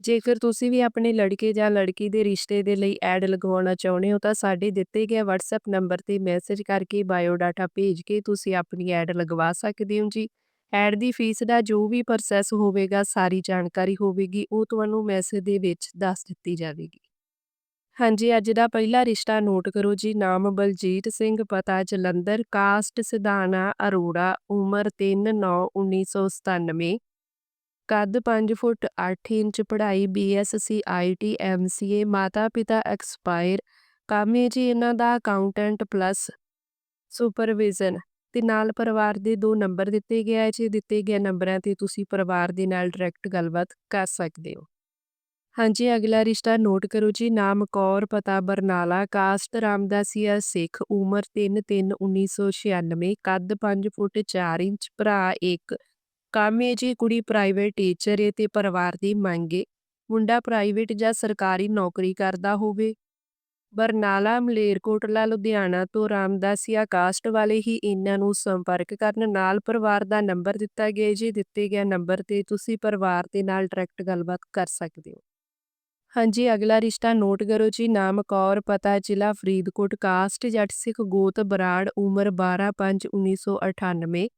ਜੇਕਰ ਤੁਸੀਂ ਵੀ ਆਪਣੇ ਲੜਕੇ ਜਾਂ ਲੜਕੀ ਦੇ ਰਿਸ਼ਤੇ ਦੇ ਲਈ ਐਡ ਲਗਵਾਉਣਾ ਚਾਹੁੰਦੇ ਹੋ, ਤਾਂ ਸਾਡੇ ਦਿੱਤੇ ਗਏ WhatsApp ਨੰਬਰ ਤੇ ਮੈਸੇਜ ਕਰਕੇ ਬਾਇਓਡਾਟਾ ਭੇਜ ਕੇ ਤੁਸੀਂ ਆਪਣੀ ਐਡ ਲਗਵਾ ਸਕਦੇ ਹੋ ਜੀ। ਐਡ ਦੀ ਫੀਸ ਦਾ ਜੋ ਵੀ ਪ੍ਰੋਸੈਸ ਹੋਵੇਗਾ, ਸਾਰੀ ਜਾਣਕਾਰੀ ਹੋਵੇਗੀ, ਉਹ ਤੁਹਾਨੂੰ ਮੈਸੇਜ ਦੇ ਵਿੱਚ ਦੱਸ ਦਿੱਤੀ ਜਾਵੇਗੀ। ਹਾਂਜੀ, ਅੱਜ ਦਾ ਪਹਿਲਾ ਰਿਸ਼ਤਾ ਨੋਟ ਕਰੋ ਜੀ। ਨਾਮ ਬਲਜੀਤ ਸਿੰਘ, ਪਤਾ ਜਲੰਧਰ, ਕਾਸਟ, ਸਿਧਾਣਾ, ਅਰੋੜਾ, ਉਮਰ 3/9/1997 ਕੱਦ 5 ਫੁੱਟ 8 ਇੰਚ, ਪੜ੍ਹਾਈ ਬੀਐਸਸੀ ਆਈਟੀ ਐਮਸੀਏ ਮਾਤਾ ਪਿਤਾ ਐਕਸਪਾਇਰ ਕੰਮ ਜੀ ਇਹਨਾਂ ਦਾ ਅਕਾਊਂਟੈਂਟ ਪਲੱਸ ਸੁਪਰਵਿਜ਼ਨ ਤੇ ਨਾਲ ਪਰਿਵਾਰ ਦੇ ਦੋ ਨੰਬਰ ਦਿੱਤੇ ਗਏ ਹੈ ਜੀ ਦਿੱਤੇ ਗਏ ਨੰਬਰਾਂ ਤੇ ਤੁਸੀਂ ਪਰਿਵਾਰ ਦੇ ਨਾਲ ਡਾਇਰੈਕਟ ਗੱਲਬਾਤ ਕਰ ਸਕਦੇ ਹੋ। ਹਾਂਜੀ, ਅਗਲਾ ਰਿਸ਼ਤਾ ਨੋਟ ਕਰੋ ਜੀ, ਨਾਮ ਕੌਰ, ਪਤਾ ਬਰਨਾਲਾ ਕਾਸਟ ਰਾਮਦਾਸੀਆ ਸਿੱਖ, ਉਮਰ 3/3/1996 ਕੱਦ 5 ਫੁੱਟ 4 ਇੰਚ, ਭਰਾ 1 ਕੰਮ ਹੈ ਜੀ ਕੁੜੀ ਪ੍ਰਾਈਵੇਟ ਟੀਚਰ ਹੈ ਤੇ ਪਰਿਵਾਰ ਦੀ ਮੰਗ ਹੈ ਮੁੰਡਾ ਪ੍ਰਾਈਵੇਟ ਜਾਂ ਸਰਕਾਰੀ ਨੌਕਰੀ ਕਰਦਾ ਹੋਵੇ। ਬਰਨਾਲਾ ਮਲੇਰਕੋਟਲਾ ਲੁਧਿਆਣਾ ਤੋਂ ਰਾਮਦਾਸੀਆ ਕਾਸਟ ਵਾਲੇ ਹੀ ਇਹਨਾਂ ਨੂੰ ਸੰਪਰਕ ਕਰਨ ਨਾਲ ਪਰਿਵਾਰ ਦਾ ਨੰਬਰ ਦਿੱਤਾ ਗਿਆ ਜੀ, ਦਿੱਤੇ ਗਿਆ ਨੰਬਰ ਤੇ ਤੁਸੀਂ ਪਰਿਵਾਰ ਦੇ ਨਾਲ ਡਾਇਰੈਕਟ ਗੱਲਬਾਤ ਕਰ ਸਕਦੇ ਹੋ। ਹਾਂਜੀ, ਅਗਲਾ ਰਿਸ਼ਤਾ ਨੋਟ ਕਰੋ ਜੀ, ਨਾਮ ਕੌਰ, ਪਤਾ ਜ਼ਿਲ੍ਹਾ ਫਰੀਦਕੋਟ, ਕਾਸਟ, ਜੱਟ ਸਿੱਖ ਗੋਤ ਬਰਾੜ, ਉਮਰ 12/5/1998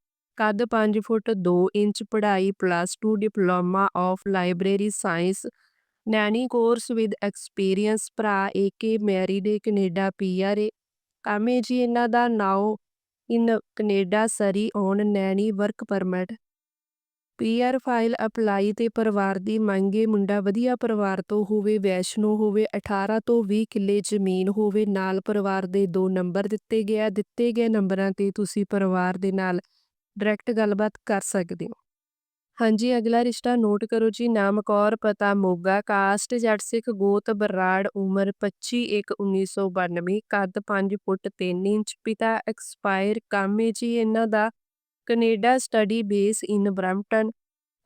ਕੱਦ 5 ਫੁੱਟ 2 ਇੰਚ, ਪੜ੍ਹਾਈ plus 2 diploma of library science nanny course with experience ਭਰਾ ਏਕੇ ਮੈਰਿਡ ਕੈਨੇਡਾ ਪੀਆਰ ਕਾਮੇ ਜੀ ਇਹਨਾਂ ਦਾ now in Canada Surrey on nanny work permit PR file apply ਤੇ ਪਰਿਵਾਰ ਦੀ ਮੰਗੇ ਮੁੰਡਾ ਵਧੀਆ ਪਰਿਵਾਰ ਤੋਂ ਹੋਵੇ, ਵੈਸ਼ਨੋ ਹੋਵੇ 18 ਤੋਂ 20 ਕਿੱਲੇ ਜ਼ਮੀਨ ਹੋਵੇ, ਨਾਲ ਪਰਿਵਾਰ ਦੇ ਦੋ ਨੰਬਰ ਦਿੱਤੇ ਗਿਆ, ਦਿੱਤੇ ਗਏ ਨੰਬਰਾਂ ਤੇ ਤੁਸੀਂ ਪਰਿਵਾਰ ਦੇ ਨਾਲ ਡਾਇਰੈਕਟ ਗੱਲਬਾਤ ਕਰ ਸਕਦੇ ਹੋ। ਹਾਂਜੀ, ਅਗਲਾ ਰਿਸ਼ਤਾ ਨੋਟ ਕਰੋ ਜੀ। ਨਾਮ ਕੌਰ, ਪਤਾ ਮੋਗਾ, ਕਾਸਟ, ਜੱਟ ਸਿੱਖ, ਗੋਤ, ਬਰਾੜ, ਉਮਰ 25/1/1992 ਕੱਦ 5 ਫੁੱਟ 3 ਇੰਚ, ਪਿਤਾ ਐਕਸਪਾਇਰ, ਕਾਮੇ ਜੀ ਇਹਨਾਂ ਦਾ। Canada study base in Brampton.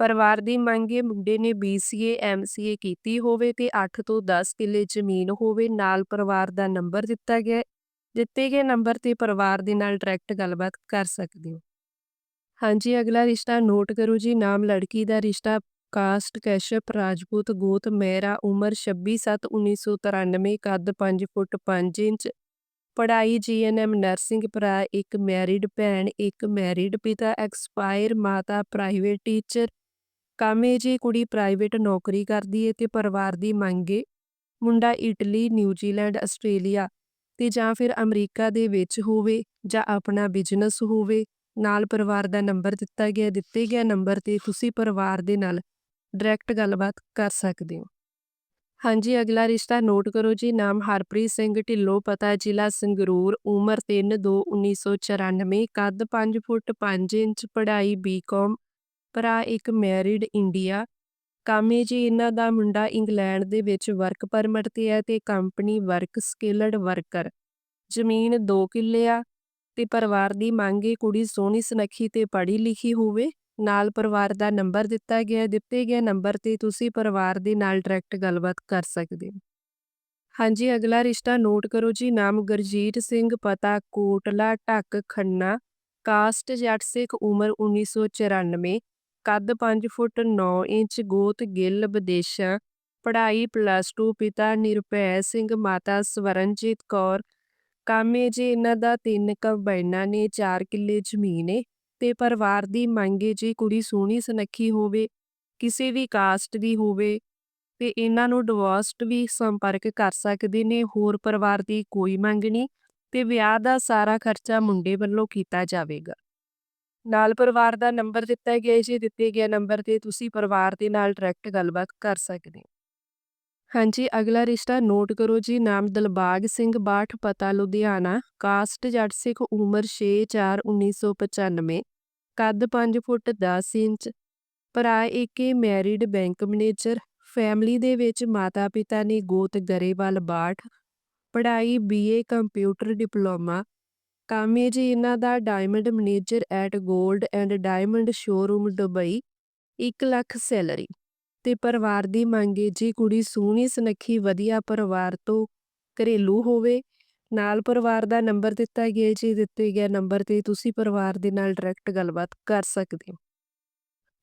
ਪਰਿਵਾਰ ਦੀ ਮੰਗ ਮੰਗੇ ਮੁੰਡੇ ਨੇ BCA MCA ਕੀਤੀ ਹੋਵੇ ਤੇ 8 ਤੋਂ 10 ਕਿੱਲੇ ਜ਼ਮੀਨ ਹੋਵੇ। ਨਾਲ ਪਰਿਵਾਰ ਦਾ ਨੰਬਰ ਦਿੱਤਾ ਗਿਆ। ਦਿੱਤੇ ਗਏ ਨੰਬਰ ਤੇ ਪਰਿਵਾਰ ਦੇ ਨਾਲ ਡਾਇਰੈਕਟ ਗੱਲਬਾਤ ਕਰ ਸਕਦੇ ਹੋ। ਹਾਂਜੀ, ਅਗਲਾ ਰਿਸ਼ਤਾ ਨੋਟ ਕਰੋ ਜੀ, ਨਾਮ ਲੜਕੀ ਦਾ ਰਿਸ਼ਤਾ, ਕਾਸਟ, ਕੈਸ਼ਪ, ਰਾਜਪੂਤ, ਗੋਤ, ਮਹਿਰਾ, ਉਮਰ 26/7/1993 ਕੱਦ 5 ਫੁੱਟ 5 ਇੰਚ, ਪੜ੍ਹਾਈ ਜੀਐਨਐਮ ਨਰਸਿੰਗ, ਭਰਾ, ਇੱਕ ਮੈਰਿਡ ਭੈਣ, ਇੱਕ ਮੈਰਿਡ ਪਿਤਾ, ਐਕਸਪਾਇਰ, ਮਾਤਾ, ਪ੍ਰਾਈਵੇਟ ਟੀਚਰ, ਕਾਮੇ ਜੀ ਕੁੜੀ ਪ੍ਰਾਈਵੇਟ ਨੌਕਰੀ ਕਰਦੀ ਏ ਤੇ ਪਰਿਵਾਰ ਦੀ ਮੰਗੇ ਮੁੰਡਾ ਇਟਲੀ, ਨਿਊਜ਼ੀਲੈਂਡ, ਆਸਟ੍ਰੇਲੀਆ ਤੇ ਜਾਂ ਫਿਰ ਅਮਰੀਕਾ ਦੇ ਵਿੱਚ ਹੋਵੇ ਜਾਂ ਆਪਣਾ ਬਿਜ਼ਨਸ ਹੋਵੇ ਨਾਲ ਪਰਿਵਾਰ ਦਾ ਨੰਬਰ ਦਿੱਤਾ ਗਿਆ, ਦਿੱਤੇ ਗਿਆ ਨੰਬਰ ਤੇ ਤੁਸੀਂ ਪਰਿਵਾਰ ਦੇ ਨਾਲ ਡਾਇਰੈਕਟ ਗੱਲਬਾਤ ਕਰ ਸਕਦੇ ਹੋ। ਹਾਂਜੀ, ਅਗਲਾ ਰਿਸ਼ਤਾ ਨੋਟ ਕਰੋ ਜੀ, ਨਾਮ ਹਰਪ੍ਰੀਤ ਸਿੰਘ, ਢਿੱਲੋਂ, ਪਤਾ, ਜ਼ਿਲ੍ਹਾ ਸੰਗਰੂਰ, ਉਮਰ 3/2/1994 ਕੱਦ 5 ਫੁੱਟ 5 ਇੰਚ, ਪੜ੍ਹਾਈ ਬੀਕਾਮ ਭਰਾ ਇੱਕ ਮੈਰਿਡ ਇੰਡੀਆ ਕਾਮੇ ਜੀ, ਇਹਨਾਂ ਦਾ ਮੁੰਡਾ ਇੰਗਲੈਂਡ ਦੇ ਵਿੱਚ ਵਰਕ ਪਰਮਿਟ ਤੇ ਹੈ ਤੇ ਕੰਪਨੀ ਵਰਕ ਸਕਿਲਡ ਵਰਕਰ ਜ਼ਮੀਨ 2 ਕਿੱਲੇ ਆ ਤੇ ਪਰਿਵਾਰ ਦੀ ਮੰਗ ਮੰਗੇ ਕੁੜੀ ਸੋਹਣੀ, ਸੁਨੱਖੀ ਤੇ ਪੜ੍ਹੀ ਲਿਖੀ ਹੋਵੇ। ਨਾਲ ਪਰਿਵਾਰ ਦਾ ਨੰਬਰ ਦਿੱਤਾ ਗਿਆ ਦਿੱਤੇ ਗਏ ਨੰਬਰ ਤੇ ਤੁਸੀਂ ਪਰਿਵਾਰ ਦੇ ਨਾਲ ਡਾਇਰੈਕਟ ਗੱਲਬਾਤ ਕਰ ਸਕਦੇ ਹੋ। ਹਾਂਜੀ, ਅਗਲਾ ਰਿਸ਼ਤਾ ਨੋਟ ਕਰੋ ਜੀ, ਨਾਮ ਗੁਰਜੀਤ ਸਿੰਘ, ਪਤਾ ਕੋਟਲਾ, ਢੱਕ ਖੰਨਾ, ਕਾਸਟ ਜੱਟ ਸਿੱਖ, ਉਮਰ 1994 ਕੱਦ 5 ਫੁੱਟ 9 ਇੰਚ, ਗੋਤ ਗਿੱਲ, ਵਿਦੇਸ਼ਾਂ, ਪੜ੍ਹਾਈ ਪਲੱਸ 2 ਪਿਤਾ ਨਿਰਭੈ ਸਿੰਘ, ਮਾਤਾ ਸਵਰਨਜੀਤ ਕੌਰ ਕਾਮੇ ਜੀ ਇਹਨਾਂ ਦਾ ਤਿੰਨ ਕੰਬਾਈਨਾਂ ਨੇ, ਚਾਰ ਕਿੱਲੇ ਜ਼ਮੀਨ ਏ ਤੇ ਪਰਿਵਾਰ ਦੀ ਮੰਗੇ ਜੀ ਕੁੜੀ ਸੋਹਣੀ ਸੁਨੱਖੀ ਹੋਵੇ, ਕਿਸੇ ਵੀ ਕਾਸਟ ਦੀ ਹੋਵੇ ਤੇ ਇਹਨਾਂ ਨੂੰ ਡਿਵੋਰਸਡ ਵੀ ਸੰਪਰਕ ਕਰ ਸਕਦੇ ਨੇ, ਹੋਰ ਪਰਿਵਾਰ ਦੀ ਕੋਈ ਮੰਗ ਨਹੀਂ ਤੇ ਵਿਆਹ ਦਾ ਸਾਰਾ ਖਰਚਾ ਮੁੰਡੇ ਵੱਲੋਂ ਕੀਤਾ ਜਾਵੇਗਾ। ਨਾਲ ਪਰਿਵਾਰ ਦਾ ਨੰਬਰ ਦਿੱਤਾ ਗਿਆ ਜੀ ਦਿੱਤੇ ਗਿਆ ਨੰਬਰ ਤੇ ਤੁਸੀਂ ਪਰਿਵਾਰ ਦੇ ਨਾਲ ਡਾਇਰੈਕਟ ਗੱਲਬਾਤ ਕਰ ਸਕਦੇ ਹੋ। ਹਾਂਜੀ, ਅਗਲਾ ਰਿਸ਼ਤਾ ਨੋਟ ਕਰੋ ਜੀ, ਨਾਮ ਦਿਲਬਾਗ ਸਿੰਘ ਬਾਠ, ਪਤਾ ਲੁਧਿਆਣਾ, ਕਾਸਟ ਜੱਟ ਸਿੱਖ ਉਮਰ 6/4/1995 ਕੱਦ 5 ਫੁੱਟ 10 ਇੰਚ, ਭਰਾ ਏਕੇ, ਮੈਰਿਡ ਬੈਂਕ ਮੈਨੇਜਰ, ਫੈਮਿਲੀ ਦੇ ਵਿੱਚ ਮਾਤਾ ਪਿਤਾ ਨੇ ਗੋਤ ਗਰੇਵਾਲ ਬਾਠ, ਪੜ੍ਹਾਈ ਬੀਏ ਕੰਪਿਊਟਰ ਡਿਪਲੋਮਾ, ਕੰਮ ਹੈ ਜੀ ਇਹਨਾਂ ਦਾ ਡਾਇਮੰਡ ਮੈਨੇਜਰ ਐਟ 골ਡ and diamond showroom Dubai 1 lakh salary. ਤੇ ਪਰਿਵਾਰ ਦੀ ਮੰਗ ਹੈ ਜੀ ਕੁੜੀ ਸੋਹਣੀ, ਸੁਨੱਖੀ, ਵਧੀਆ ਪਰਿਵਾਰ ਤੋਂ ਘਰੇਲੂ ਹੋਵੇ, ਨਾਲ ਪਰਿਵਾਰ ਦਾ ਨੰਬਰ ਦਿੱਤਾ ਗਿਆ, ਜੀ ਦਿੱਤੇ ਗਿਆ ਨੰਬਰ ਤੇ ਤੁਸੀਂ ਪਰਿਵਾਰ ਦੇ ਨਾਲ ਡਾਇਰੈਕਟ ਗੱਲਬਾਤ ਕਰ ਸਕਦੇ ਹੋ।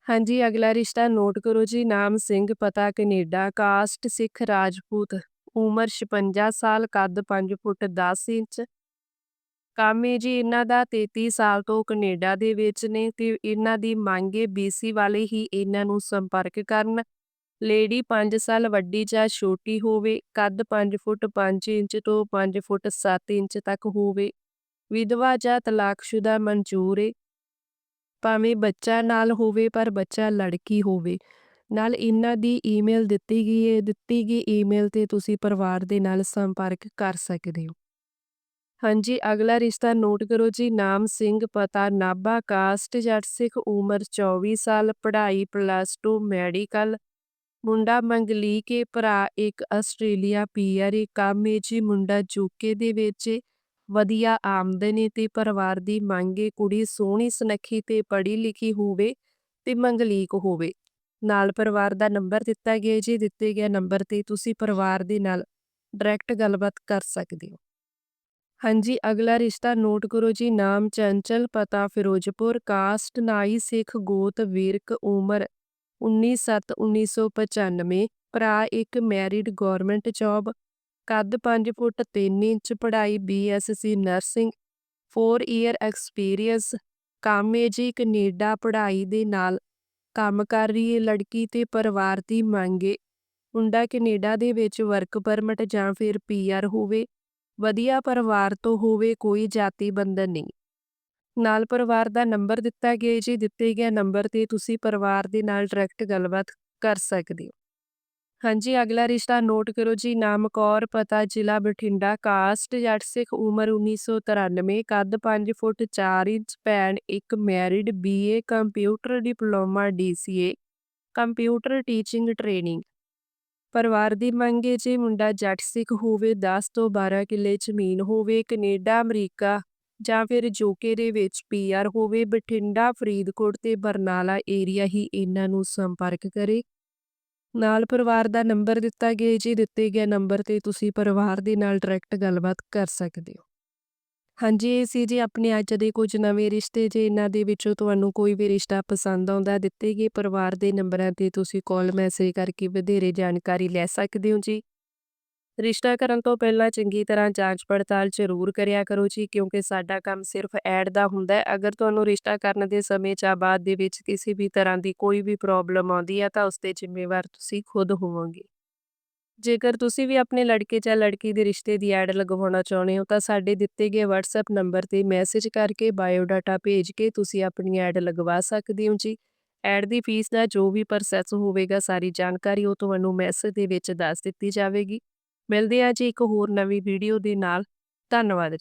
ਹਾਂਜੀ, ਅਗਲਾ ਰਿਸ਼ਤਾ ਨੋਟ ਕਰੋ ਜੀ, ਨਾਮ ਸਿੰਘ, ਪਤਾ ਕੈਨੇਡਾ ਕਾਸਟ ਸਿੱਖ, ਰਾਜਪੂਤ, ਉਮਰ 56 ਸਾਲ, ਕੱਦ 5 ਫੁੱਟ 10 ਇੰਚ ਕੰਮ ਹੈ ਜੀ ਇਹਨਾਂ ਦਾ 33 ਸਾਲ ਤੋਂ ਕੈਨੇਡਾ ਦੇ ਵਿੱਚ ਨੇ ਤੇ ਇਹਨਾਂ ਦੀ ਮੰਗ ਹੈ ਬੀਸੀ ਵਾਲੇ ਹੀ ਇਹਨਾਂ ਨੂੰ ਸੰਪਰਕ ਕਰਨ। ਲੇਡੀ 5 ਸਾਲ, ਵੱਡੀ ਜਾਂ ਛੋਟੀ ਹੋਵੇ, ਕੱਦ 5 ਫੁੱਟ 5 ਇੰਚ ਤੋਂ 5 ਫੁੱਟ 7 ਇੰਚ ਤੱਕ ਹੋਵੇ। ਵਿਧਵਾ ਜਾਂ ਤਲਾਕਸ਼ੁਦਾ ਮਨਜ਼ੂਰ ਹੈ ਭਾਵੇਂ ਬੱਚਾ ਨਾਲ ਹੋਵੇ ਪਰ ਬੱਚਾ ਲੜਕੀ ਹੋਵੇ। ਨਾਲ ਇਹਨਾਂ ਦੀ ਈਮੇਲ ਦਿੱਤੀ ਗਈ ਹੈ ਦਿੱਤੀ ਗਈ ਈਮੇਲ ਤੇ ਤੁਸੀਂ ਪਰਿਵਾਰ ਦੇ ਨਾਲ ਸੰਪਰਕ ਕਰ ਸਕਦੇ ਹੋ। ਹਾਂਜੀ, ਅਗਲਾ ਰਿਸ਼ਤਾ ਨੋਟ ਕਰੋ ਜੀ, ਨਾਮ ਸਿੰਘ, ਪਤਾ ਨਾਭਾ, ਕਾਸਟ, ਜੱਟ ਸਿੱਖ, ਉਮਰ 24 ਸਾਲ, ਪੜ੍ਹਾਈ ਪਲੱਸ 2 ਮੈਡੀਕਲ ਮੁੰਡਾ ਮੰਗਲੀਕੇ, ਭਰਾ ਇੱਕ ਆਸਟ੍ਰੇਲੀਆ ਪੀਆਰ ਏ, ਕੰਮ ਏ ਜੀ ਮੁੰਡਾ ਯੂਕੇ ਦੇ ਵਿੱਚ ਏ, ਵਧੀਆ ਆਮਦਨ ਏ ਤੇ ਪਰਿਵਾਰ ਦੀ ਮੰਗ ਏ, ਕੁੜੀ ਸੋਹਣੀ, ਸੁਨੱਖੀ ਤੇ ਪੜ੍ਹੀ ਲਿਖੀ ਹੋਵੇ ਤੇ ਮੰਗਲੀਕ ਹੋਵੇ। ਨਾਲ ਪਰਿਵਾਰ ਦਾ ਨੰਬਰ ਦਿੱਤਾ ਗਿਆ ਜੀ, ਦਿੱਤੇ ਗਿਆ ਨੰਬਰ ਤੇ ਤੁਸੀਂ ਪਰਿਵਾਰ ਦੇ ਨਾਲ ਡਾਇਰੈਕਟ ਗੱਲਬਾਤ ਕਰ ਸਕਦੇ ਹੋ। ਹਾਂਜੀ, ਅਗਲਾ ਰਿਸ਼ਤਾ ਨੋਟ ਕਰੋ ਜੀ, ਨਾਮ ਚੰਚਲ, ਪਤਾ ਫਿਰੋਜ਼ਪੁਰ, ਕਾਸਟ ਨਾਈ ਸਿੱਖ, ਗੋਤ ਵੀਰਕ, ਉਮਰ 19/7/1995 ਭਰਾ ਇੱਕ, ਮੈਰਿਡ ਗਵਰਨਮੈਂਟ ਜੌਬ, ਕੱਦ 5 ਫੁੱਟ 3 ਇੰਚ, ਪੜ੍ਹਾਈ ਬੀਐਸਸੀ ਨਰਸਿੰਗ 4 ਈਅਰ ਐਕਸਪੀਰੀਅੰਸ, ਕੰਮ ਏ ਜੀ ਕੈਨੇਡਾ, ਪੜ੍ਹਾਈ ਦੇ ਨਾਲ ਕੰਮ ਕਰ ਰਹੀ ਹੈ ਲੜਕੀ ਤੇ ਪਰਿਵਾਰ ਦੀ ਮੰਗ ਏ, ਮੁੰਡਾ ਕੈਨੇਡਾ ਦੇ ਵਿੱਚ ਵਰਕ ਪਰਮਿਟ ਜਾਂ ਫਿਰ ਪੀਆਰ ਹੋਵੇ ਵਧੀਆ ਪਰਿਵਾਰ ਤੋਂ ਹੋਵੇ ਕੋਈ ਜਾਤੀ ਬੰਧਨ ਨਹੀਂ। ਨਾਲ ਪਰਿਵਾਰ ਦਾ ਨੰਬਰ ਦਿੱਤਾ ਗਿਆ ਜੀ, ਦਿੱਤੇ ਗਿਆ ਨੰਬਰ ਤੇ ਤੁਸੀਂ ਪਰਿਵਾਰ ਦੇ ਨਾਲ ਡਾਇਰੈਕਟ ਗੱਲਬਾਤ ਕਰ ਸਕਦੇ ਹੋ। ਹਾਂਜੀ, ਅਗਲਾ ਰਿਸ਼ਤਾ ਨੋਟ ਕਰੋ ਜੀ ਨਾਮ ਕੌਰ ਪਤਾ, ਜ਼ਿਲ੍ਹਾ, ਬਠਿੰਡਾ ਕਾਸਟ ਜੱਟ ਸਿੱਖ, ਉਮਰ 1993 ਕੱਦ 5 ਫੁੱਟ 4 ਇੰਚ, ਭੈਣ ਇੱਕ married BA computer diploma DCA computer teaching training ਪਰਿਵਾਰ ਦੀ ਮੰਗ ਹੈ ਜੇ ਮੁੰਡਾ ਜੱਟ ਸਿੱਖ ਹੋਵੇ 10 ਤੋਂ 12 ਕਿੱਲੇ ਜ਼ਮੀਨ ਹੋਵੇ, ਕੈਨੇਡਾ, ਅਮਰੀਕਾ ਜਾਂ ਫਿਰ ਯੂਕੇ ਦੇ ਵਿੱਚ ਪੀਆਰ ਹੋਵੇ, ਬਠਿੰਡਾ, ਫਰੀਦਕੋਟ ਤੇ ਬਰਨਾਲਾ ਏਰੀਆ ਹੀ ਇਹਨਾਂ ਨੂੰ ਸੰਪਰਕ ਕਰੇ। ਨਾਲ ਪਰਿਵਾਰ ਦਾ ਨੰਬਰ ਦਿੱਤਾ ਗਿਆ ਜੀ ਦਿੱਤੇ ਗਿਆ ਨੰਬਰ ਤੇ ਤੁਸੀਂ ਪਰਿਵਾਰ ਦੇ ਨਾਲ ਡਾਇਰੈਕਟ ਗੱਲਬਾਤ ਕਰ ਸਕਦੇ ਹੋ। ਹਾਂਜੀ, ਇਹ ਸੀ ਜੀ ਆਪਣੇ ਅੱਜ ਦੇ ਕੁਝ ਨਵੇਂ ਰਿਸ਼ਤੇ, ਜੇ ਇਹਨਾਂ ਦੇ ਵਿੱਚੋਂ ਤੁਹਾਨੂੰ ਕੋਈ ਵੀ ਰਿਸ਼ਤਾ ਪਸੰਦ ਆਉਂਦਾ, ਦਿੱਤੇ ਗਏ ਪਰਿਵਾਰ ਦੇ ਨੰਬਰਾਂ ਤੇ ਤੁਸੀਂ ਕਾਲ ਮੈਸੇਜ ਕਰਕੇ ਵਧੇਰੇ ਜਾਣਕਾਰੀ ਲੈ ਸਕਦੇ ਹੋ ਜੀ। ਰਿਸ਼ਤਾ ਕਰਨ ਤੋਂ ਪਹਿਲਾਂ ਚੰਗੀ ਤਰ੍ਹਾਂ ਜਾਂਚ ਪੜਤਾਲ ਜ਼ਰੂਰ ਕਰਿਆ ਕਰੋ ਜੀ, ਕਿਉਂਕਿ ਸਾਡਾ ਕੰਮ ਸਿਰਫ ਐਡ ਦਾ ਹੁੰਦਾ ਹੈ। ਅਗਰ ਤੁਹਾਨੂੰ ਰਿਸ਼ਤਾ ਕਰਨ ਦੇ ਸਮੇਂ ਜਾਂ ਬਾਅਦ ਦੇ ਵਿੱਚ ਕਿਸੇ ਵੀ ਤਰ੍ਹਾਂ ਦੀ ਕੋਈ ਵੀ ਪ੍ਰੋਬਲਮ ਆਉਂਦੀ ਹੈ, ਤਾਂ ਉਸ ਦੇ ਜ਼ਿੰਮੇਵਾਰ ਤੁਸੀਂ ਖੁਦ ਹੋਵੋਗੇ। ਜੇਕਰ ਤੁਸੀਂ ਵੀ ਆਪਣੇ ਲੜਕੇ ਜਾਂ ਲੜਕੀ ਦੇ ਰਿਸ਼ਤੇ ਦੀ ਐਡ ਲਗਵਾਉਣਾ ਚਾਹੁੰਦੇ ਹੋ ਤਾਂ ਸਾਡੇ ਦਿੱਤੇ ਗਏ WhatsApp ਨੰਬਰ ਤੇ ਮੈਸੇਜ ਕਰਕੇ ਬਾਇਓਡਾਟਾ ਭੇਜ ਕੇ ਤੁਸੀਂ ਆਪਣੀ ਐਡ ਲਗਵਾ ਸਕਦੇ ਹੋ ਜੀ। ਐਡ ਦੀ ਫੀਸ ਦਾ ਜੋ ਵੀ ਪ੍ਰੋਸੈਸ ਹੋਵੇਗਾ, ਸਾਰੀ ਜਾਣਕਾਰੀ ਉਹ ਤੁਹਾਨੂੰ ਮੈਸੇਜ ਦੇ ਵਿੱਚ ਦੱਸ ਦਿੱਤੀ ਜਾਵੇਗੀ। ਮਿਲਦੇ ਆ ਜੀ ਇੱਕ ਹੋਰ ਨਵੀਂ ਵੀਡੀਓ ਦੇ ਨਾਲ। ਧੰਨਵਾਦ